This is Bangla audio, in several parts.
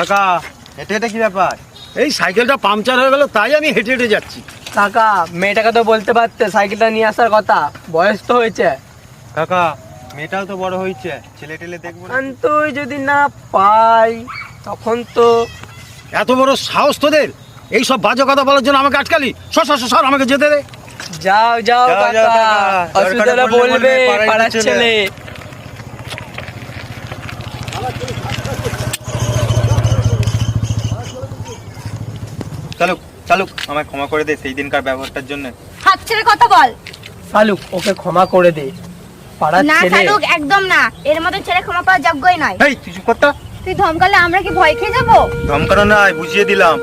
কাকা হেঁটে হেঁটে কি ব্যাপার? এই সাইকেলটা পাংচার হয়ে গেল তাই আমি হেঁটে হেঁটে যাচ্ছি। কাকা মেয়েটাকে তো বলতে পারতে সাইকেলটা নিয়ে আসার কথা বয়স তো হয়েছে। কাকা মেয়েটাও তো বড় হয়েছে ছেলে টেলে দেখব না। কিন্তু যদি না পাই তখন তো এত বড় সাহস তোদের? এই সব বাজে কথা বলার জন্য আমাকে আটকালি? সর সর সর, সর আমাকে যেতে দে। যাও যাও যাও, যাও, কাকা। কাকা। অসুবিধা দরকারে পড়লে বলবে বলবে, পাড়ায় পাড়ার ছেলে। ছেলে। চালুক চালুক আমায় ক্ষমা করে দে সেই দিনকার ব্যবহারটার জন্য। হাত ছেড়ে কথা বল। শালুক ওকে ক্ষমা করে দে। পাড়ার না ছেলে। শালুক একদম না। এর মতো ছেড়ে ক্ষমা পাওয়া যোগ্যই নয়। এই তুই চুপ করতা তুই ধমকালে আমরা কি ভয় খেয়ে যাব? ধমকানো নাই বুঝিয়ে দিলাম।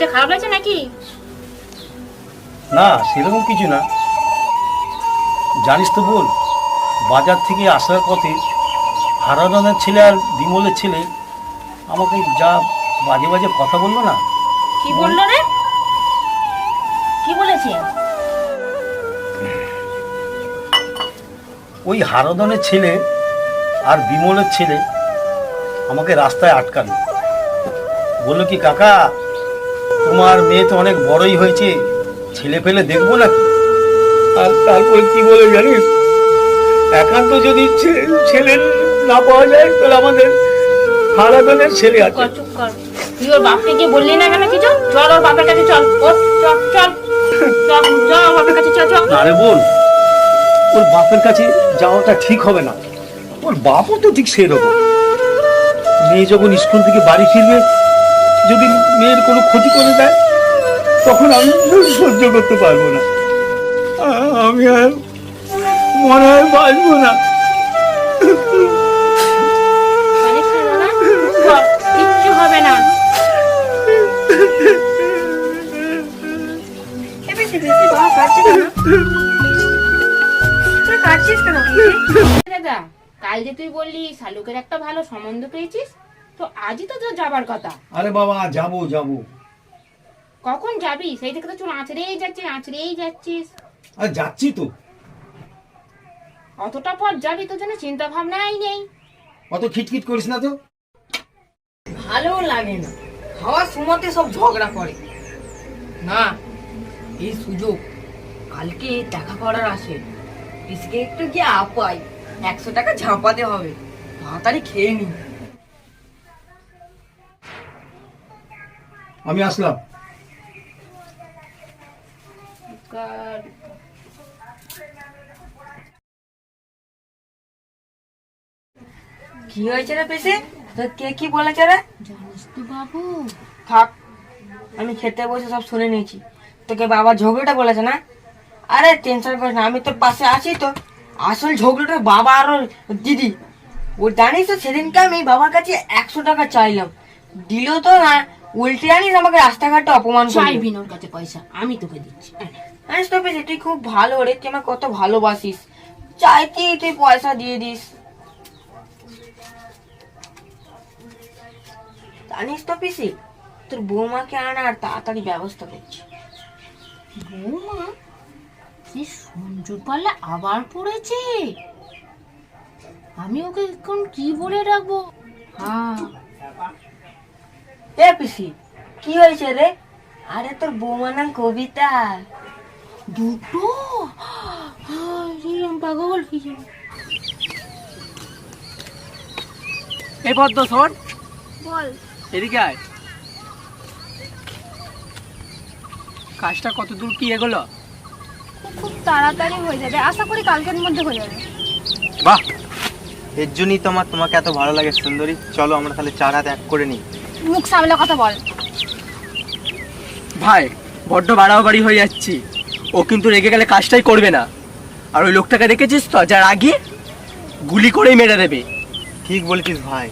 শরীরটা খারাপ লাগছে নাকি? না সেরকম কিছু না। জানিস তো বল বাজার থেকে আসার পথে হারাদানের ছেলে আর বিমলের ছেলে আমাকে যা বাজে বাজে কথা বলল না। কি বলল রে? কি বলেছে? ওই হারাদনের ছেলে আর বিমলের ছেলে আমাকে রাস্তায় আটকালো। বলল কি কাকা তোমার মেয়ে তো অনেক বড়ই হয়েছে। ছেলে পেলে দেখব না আর তারপরে কি বলে জানিস? একান্ত যদি ছেলে না পাওয়া যায় তাহলে আমাদের হারাদনের ছেলে আছে। কর চুপ কর। তুই ওর বাপকে গিয়ে বললি না কেন কিছু চল? ওর বাপের কাছে চল। ও চল চল। চল চল বাপের কাছে চল চল। ওর বাপের কাছে যাওয়াটা ঠিক হবে না। ওর বাপও তো ঠিক সেরকম। মেয়ে যখন স্কুল থেকে বাড়ি ফিরবে যদি মেয়ের কোনো ক্ষতি করে দেয় তখন আমি সহ্য করতে পারব না। আমি আর মনে হয় বাঁচবো না। আরে শোনো না চল, না দাদা কাল যে তুই বললি শালুকের একটা ভালো সম্বন্ধ পেয়েছিস? তো আজই তো তোর যাবার কথা। আরে বাবা যাব যাব। কখন যাবি? সেই থেকে তো চুল আঁচড়েই যাচ্ছিস আঁচড়েই যাচ্ছিস। আর যাচ্ছি তো। অতটা পর যাবি তোর জন্য চিন্তা ভাবনাই নেই। অত খিটখিট করিস না তো। ভালো লাগে না। খাওয়ার সময়তে সব ঝগড়া করে। না এই সুযোগ কালকে দেখা করার আসে পিসকে একটু গিয়ে আপাই। একশো টাকা ঝাঁপাতে হবে। তাড়াতাড়ি খেয়ে নি। আমি আসলাম। কি হয়েছে রে পিসে? তোর কে কি বলেছে রে? জানিস তো বাবু। থাক আমি খেতে বসে সব শুনে নিয়েছি। তোকে বাবা ঝগড়াটা বলেছে না? আরে টেনশন করিস না আমি তোর পাশে আছি তো। আসল ঝগড়াটা বাবা আর দিদি। ও জানিস তো সেদিনকে আমি বাবার কাছে একশো টাকা চাইলাম। দিল তো না উল্টে জানিস আমাকে রাস্তাঘাটে অপমান চাইবি না ওর কাছে পয়সা আমি তোকে দিচ্ছি। জানিস তো তুই খুব ভালো রে তুই আমার কত ভালোবাসিস। চাইতি তুই পয়সা দিয়ে দিস। জানিস তো পিসি তোর বৌমাকে আনার তাড়াতাড়ি ব্যবস্থা করছি। বৌমা? সে সঞ্জুর পাল্লা আবার পড়েছে? আমি ওকে এখন কি বলে রাখব? হ্যাঁ। এ পিসি কি হয়েছে রে? আরে তোর বৌমা নাম কবিতা। দুটো? পাগল যাব। এই পদ্ম শোন। বল। এদিকে আয়। কাজটা কত দূর কি এগোলো? খুব খুব তাড়াতাড়ি হয়ে যাবে। আশা করি কালকের মধ্যে হয়ে যাবে। বাহ! এর জন্যই তোমার তোমাকে এত ভালো লাগে সুন্দরী। চলো আমরা তাহলে চার হাত এক করে নিই। মুখ সামলে কথা বল। ভাই বড্ড বাড়াবাড়ি হয়ে যাচ্ছি। ও কিন্তু রেগে গেলে কাজটাই করবে না। আর ওই লোকটাকে দেখেছিস তো যার আগে গুলি করেই মেরে দেবে। ঠিক বলেছিস ভাই।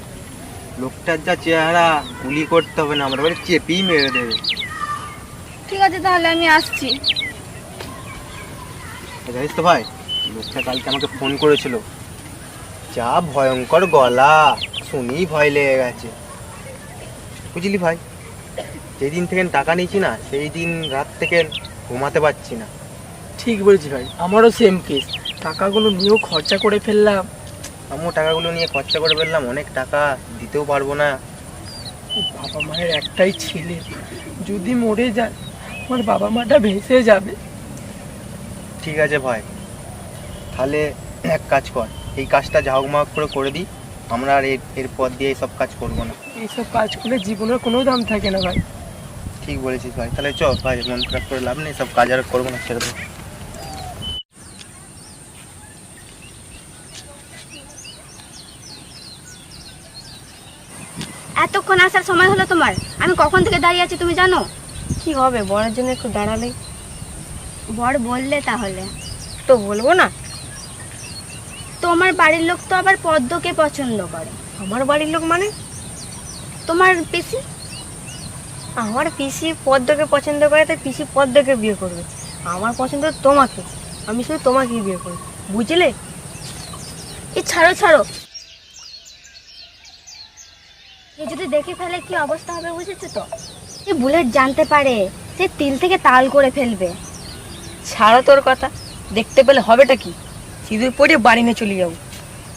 লোকটার যা চেহারা গুলি করতে হবে না আমরা বাড়ি চেপেই মেরে দেবে। ঠিক আছে তাহলে আমি আসছি। জানিস তো ভাই লোকটা কালকে আমাকে ফোন করেছিল। যা ভয়ঙ্কর গলা শুনেই ভয় লেগে গেছে। বুঝলি ভাই? যেদিন থেকে টাকা নিয়েছি না সেই দিন রাত থেকে ঘুমাতে পারছি না। ঠিক বলেছি ভাই আমারও সেম কেস টাকাগুলো নিয়েও খরচা করে ফেললাম। আমিও টাকাগুলো নিয়ে খরচা করে ফেললাম অনেক টাকা দিতেও পারব না। বাবা মায়ের একটাই ছেলে যদি মরে যায় আমার বাবা মাটা ভেসে যাবে। ঠিক আছে ভাই তাহলে এক কাজ কর এই কাজটা মা করে করে দিই। আমরা আর এর এরপর দিয়ে এইসব কাজ করব না। এইসব কাজ করলে জীবনের কোনো দাম থাকে না ভাই। ঠিক বলেছিস ভাই। তাহলে চ ভাই মন খারাপ করে লাভ নেই সব কাজ আর করব না ছেড়ে দেবো এতক্ষণ আসার সময় হলো তোমার। আমি কখন থেকে দাঁড়িয়ে আছি তুমি জানো? কি হবে বরের জন্য একটু দাঁড়ালে বর বললে তাহলে। তো বলব না? তোমার বাড়ির লোক তো আবার পদ্মকে পছন্দ করে। আমার বাড়ির লোক মানে? তোমার পিসি? আমার পিসি পদ্মকে পছন্দ করে তাই পিসি পদ্মকে বিয়ে করবে। আমার পছন্দ তোমাকে আমি শুধু তোমাকেই বিয়ে করব। বুঝলে? এ ছাড়ো ছাড়ো। এ যদি দেখে ফেলে কি অবস্থা হবে বুঝেছ তো? এ বুলেট জানতে পারে সে তিল থেকে তাল করে ফেলবে। ছাড়ো তোর কথা দেখতে পেলে হবেটা কি? সিঁদুর পরে বাড়ি নিয়ে চলে যাব।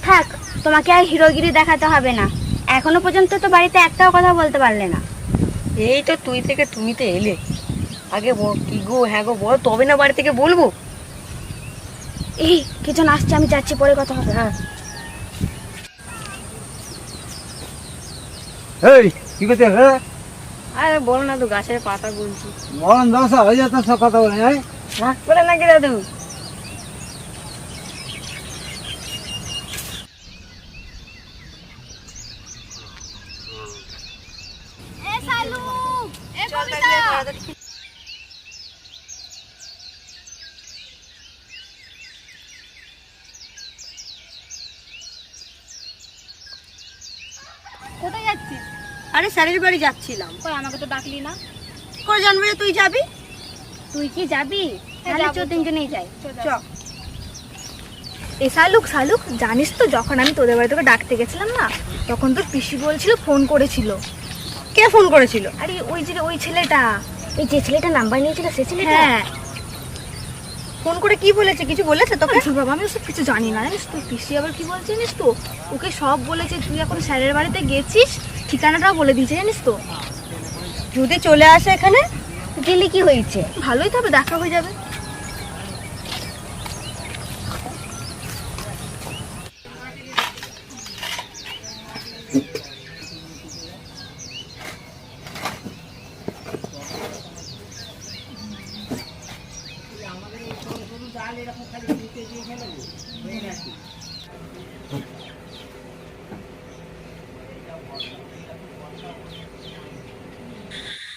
থাক তোমাকে আর হিরোগিরি দেখাতে হবে না। এখনও পর্যন্ত তো বাড়িতে একটাও কথা বলতে পারলে না। এই তো তুই থেকে তুমি তো এলে। আগে বল কি গো হ্যাঁ গো বল তবে না বাড়ি থেকে বলব? এই কিছু আসছে আমি যাচ্ছি পরে কথা হবে। হ্যাঁ। এই কি করতে হ্যাঁ? আরে বল না তো গাছের পাতা গুলছি মরণ দশা হয়ে যেত সব কথা বলে হ্যাঁ করে নাকি দাদু? কোথায় যাচ্ছিস? আরে স্যারের বাড়ি যাচ্ছিলাম। কই আমাকে তো ডাকলি না। করে জানবে তুই যাবি? তুই কি যাবি? তাহলে যাব চো তিনজনেই যাই। চ এ শালুক শালুক জানিস তো যখন আমি তোদের বাড়ি তোকে ডাকতে গেছিলাম না তখন তোর পিসি বলছিল ফোন করেছিল। কে ফোন করেছিল? আরে ওই যে ওই ছেলেটা। এই যে ছেলেটা নাম্বার নিয়েছিল সে ছেলেটা? হ্যাঁ। ফোন করে কি বলেছে? কিছু বলেছে তোকে? আচ্ছা বাবা আমি ওসব কিছু জানি না। জানিস তো পিসি আবার কি বলছে জানিস তো? ওকে সব বলেছে তুই এখন স্যারের বাড়িতে গেছিস ঠিকানাটাও বলে দিয়েছে জানিস তো? যদি চলে আসে এখানে? গেলে কি হয়েছে? ভালোই তো হবে দেখা হয়ে যাবে।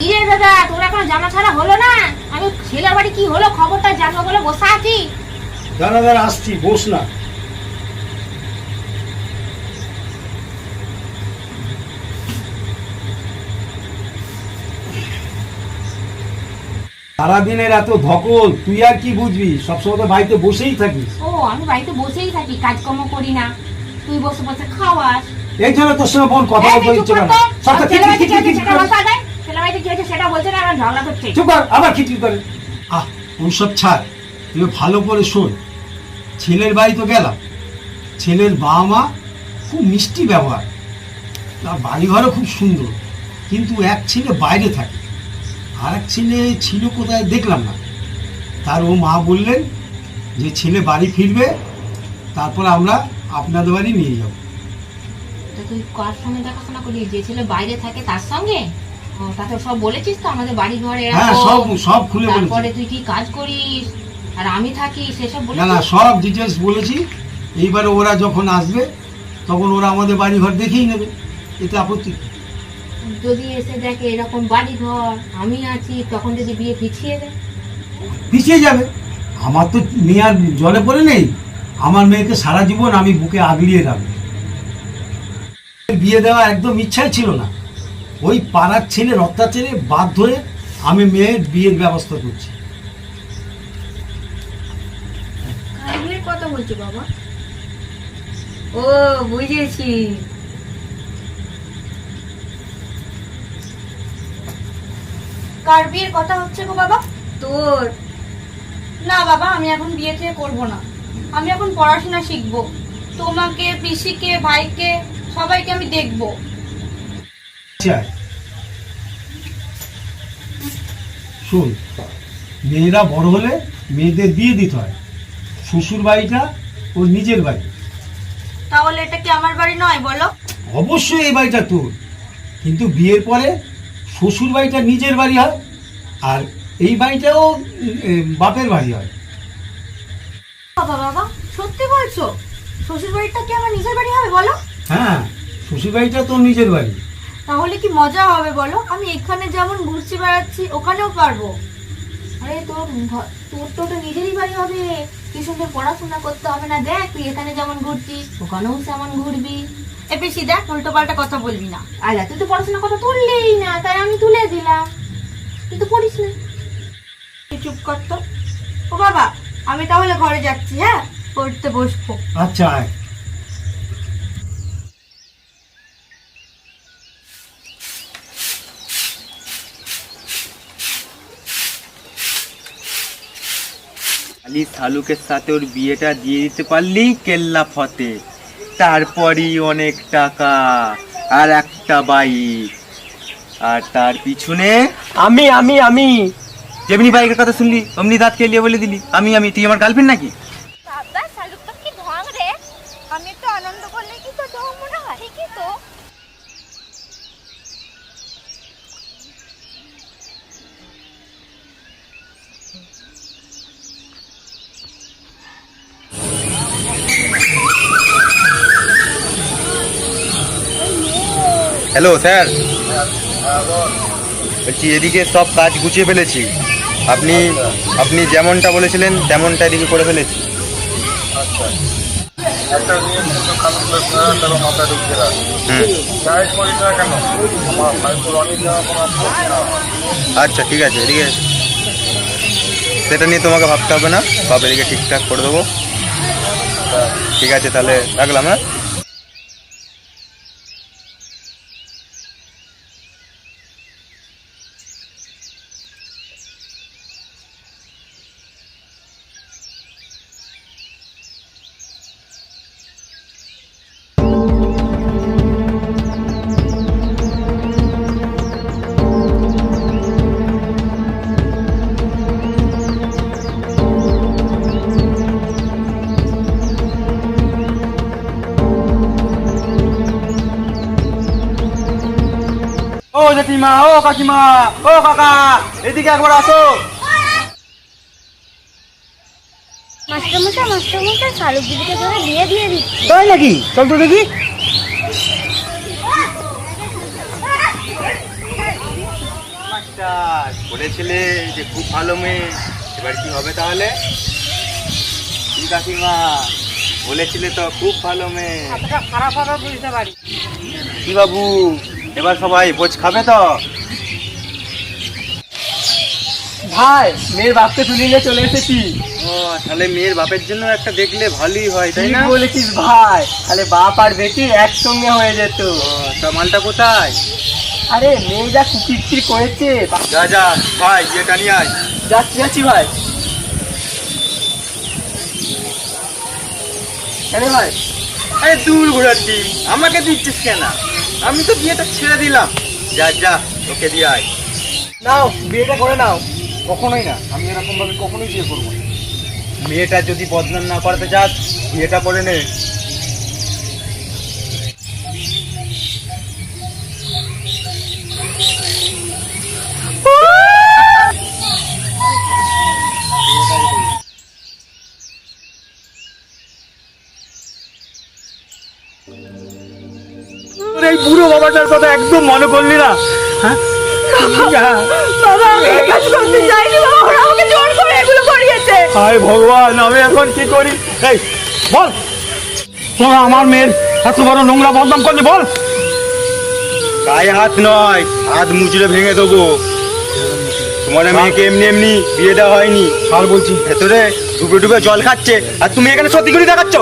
ইরে দাদা, তোর এখন জামা ছাড়া হলো না? আমি ছেলের বাড়ি কি হলো? খবরটা জানব বলে বসে আছি। দাঁড়া আসছি, বস না। সারাদিনের এত ধকল তুই আর কি বুঝবি? সবসময় তো বাড়িতে বসেই থাকিস। ও আমি বাড়িতে বসেই থাকি কাজকর্ম করি না। তুই বসে বসে খাওয়াস। এই জন্য তোর সঙ্গে বোন কথা বলতে ইচ্ছে করে না। সব তো খিটখিট কি হয়েছে খিটখিট সেটা করে। কি হয়েছে বলছে না আমার ঝগড়া করছে। চুপ কর আবার খিটখিট করে। আহ ওইসব ছাড়। তুই ভালো করে শোন। ছেলের বাড়ি তো গেলাম। ছেলের বাবা মা খুব মিষ্টি ব্যবহার। তার বাড়িঘরও খুব সুন্দর। কিন্তু এক ছেলে বাইরে থাকে। আর এক ছেলে ছিল কোথায় দেখলাম না। তার ও মা বললেন যে ছেলে বাড়ি ফিরবে তারপর আমরা আপনাদের বাড়ি নিয়ে যাব। তো তুই কার সঙ্গে দেখাশোনা করলি? যে ছেলে বাইরে থাকে তার সঙ্গে? ও, তাকে সব বলেছিস তো আমাদের বাড়ি ঘরে হ্যাঁ সব সব খুলে তারপরে বলেছি তুই কি কাজ করিস? আর আমি থাকি সেসব না না বলেছিস সব ডিটেলস বলেছি। এইবারে ওরা যখন আসবে তখন ওরা আমাদের বাড়ি ঘর দেখেই নেবে। এতে আপত্তি নেই। যদি এসে দেখে এরকম বাড়ি ঘর আমি আছি তখন যদি বিয়ে পিছিয়ে দেয়? পিছিয়ে যাবে। আমার তো মেয়ে আর জলে পড়ে নেই। আমার মেয়েকে সারা জীবন আমি বুকে আগলিয়ে রাখব। বিয়ে দেওয়া একদম ইচ্ছাই ছিল না। ওই পাড়ার ছেলের ছেলে বাদ ধরে আমি মেয়ের বিয়ের ব্যবস্থা করছি। কথা বলছো বাবা? ও বুঝেছি। কার বিয়ের কথা হচ্ছে গো বাবা? তোর। না বাবা আমি এখন বিয়ে থেকে করব না। আমি এখন পড়াশোনা শিখব। তোমাকে পিসিকে ভাইকে সবাইকে আমি দেখব। শোন মেয়েরা বড় হলে মেয়েদের বিয়ে দিতে হয়। শ্বশুর বাড়িটা ওর নিজের বাড়ি। তাহলে এটা কি আমার বাড়ি নয় বলো? অবশ্যই এই বাড়িটা তোর। কিন্তু বিয়ের পরে শ্বশুর বাড়িটা নিজের বাড়ি হয় আর এই বাড়িটাও বাপের বাড়ি হয়। বাবা বাবা সত্যি বলছো? শ্বশুর বাড়িটা কি আমার নিজের বাড়ি হবে বলো? হ্যাঁ শ্বশুর বাড়িটা তোর নিজের বাড়ি। তাহলে কি মজা হবে বলো? আমি এখানে যেমন ঘুরছি বেড়াচ্ছি ওখানেও পারব। আরে তোর তোর তো ওটা নিজেরই বাড়ি হবে। কি সুন্দর পড়াশোনা করতে হবে না? দেখ তুই এখানে যেমন ঘুরছিস ওখানেও তেমন ঘুরবি। এ বেশি দেখ উল্টো পাল্টা কথা বলবি না। আচ্ছা তুই তো পড়াশোনার কথা তুললেই না তাই আমি তুলে দিলাম। তুই তো পড়িস না। তুই চুপ কর তো। ও বাবা আমি তাহলে ঘরে যাচ্ছি হ্যাঁ? পড়তে বসবো। আচ্ছা আয়। খালি শালুকের সাথে ওর বিয়েটা দিয়ে দিতে পারলেই কেল্লা ফতে। তারপরই অনেক টাকা আর একটা বাইক আর তার পিছনে আমি আমি আমি। যেমনি বাইকের কথা শুনলি? অমনি দাঁত কেলিয়ে বলে দিলি আমি আমি তুই আমার গার্লফ্রেন্ড নাকি? বাবা শালুকটা কি ঢং রে? আমি তো আনন্দ করলে কি তো ঢং মনে হয়? কি তো। হ্যালো স্যার বলছি, এদিকে সব কাজ গুছিয়ে ফেলেছি। আপনি আপনি যেমনটা বলেছিলেন, তেমনটা এদিকে করে ফেলেছি। আচ্ছা ঠিক আছে, এদিকে সেটা নিয়ে তোমাকে ভাবতে হবে না। সব এদিকে ঠিকঠাক করে দেবো। ঠিক আছে, তাহলে রাখলাম হ্যাঁ? জেঠিমা ও কাকিমা ও কাকা এদিকে একবার আসো। মাস্টারমশাই মাস্টারমশাই শালুক দিদিকে ধরে বিয়ে দিয়ে দিচ্ছি। তাই নাকি? চল তো দেখি। মাস্টার বলেছিলে যে খুব ভালো মেয়ে। এবার কি হবে তাহলে? কি কাকিমা বলেছিলে তো খুব ভালো মেয়ে। খারাপ হবে বুঝতে পারি কি বাবু? এবার সবাই ভোজ খাবে তো? ভাই মেয়ের বাপকে তুলে নিয়ে চলে এসেছি। ও তাহলে মেয়ের বাপের জন্য একটা দেখলে ভালোই হয় তাই না? বলেছিস ভাই। তাহলে বাপ আর বেটি একসঙ্গে হয়ে যেত। ও, তা মালটা কোথায়? আরে মেয়ে যা কুকিরচির করেছে যা যা ভাই বিয়েটা নিয়ে আয়। যাচ্ছি যাচ্ছি ভাই। কেন ভাই আরে দূর ঘোরাচ্ছি আমাকে দিচ্ছিস কেন? আমি তো বিয়েটা ছেড়ে দিলাম। যা যা ওকে দিয়ে আয়। নাও বিয়েটা করে নাও। কখনোই না আমি এরকমভাবে কখনোই বিয়ে করব না। মেয়েটা যদি বদনাম না করাতে চাস বিয়েটা করে নে। এই বুড়ো বাবাটার কথা একদম মনে করলি না? হ্যাঁ? বাবা আমি এই কাজ করতে চাইনি বাবা ওরা আমাকে জোর করে এগুলো করিয়েছে। হায় ভগবান আমি এখন কি করি? এই বল। তোরা আমার মেয়ের এত বড় নোংরা বদনাম করলি বল। গায়ে হাত নয় হাত মুচড়ে ভেঙে দেবো। তোমার মেয়েকে এমনি এমনি বিয়ে দেওয়া হয়নি। আর বলছি। ভেতরে ডুবে ডুবে জল খাচ্ছে। আর তুমি এখানে সত্যি করে দেখাচ্ছ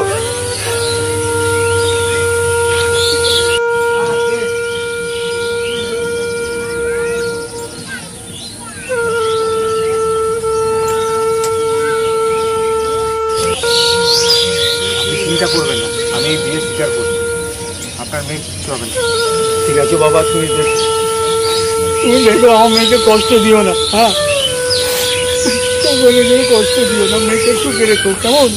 আপনি চিন্তা করবেন না আমি এই বিয়ে স্বীকার করছি আপনার মেয়ে কিছু হবে না ঠিক আছে বাবা, তুমি দেখো। তুমি দেখো, আমার মেয়েকে কষ্ট দিও না হ্যাঁ? কষ্ট দিও না, মেয়েকে একটু সুখে রেখো কেমন?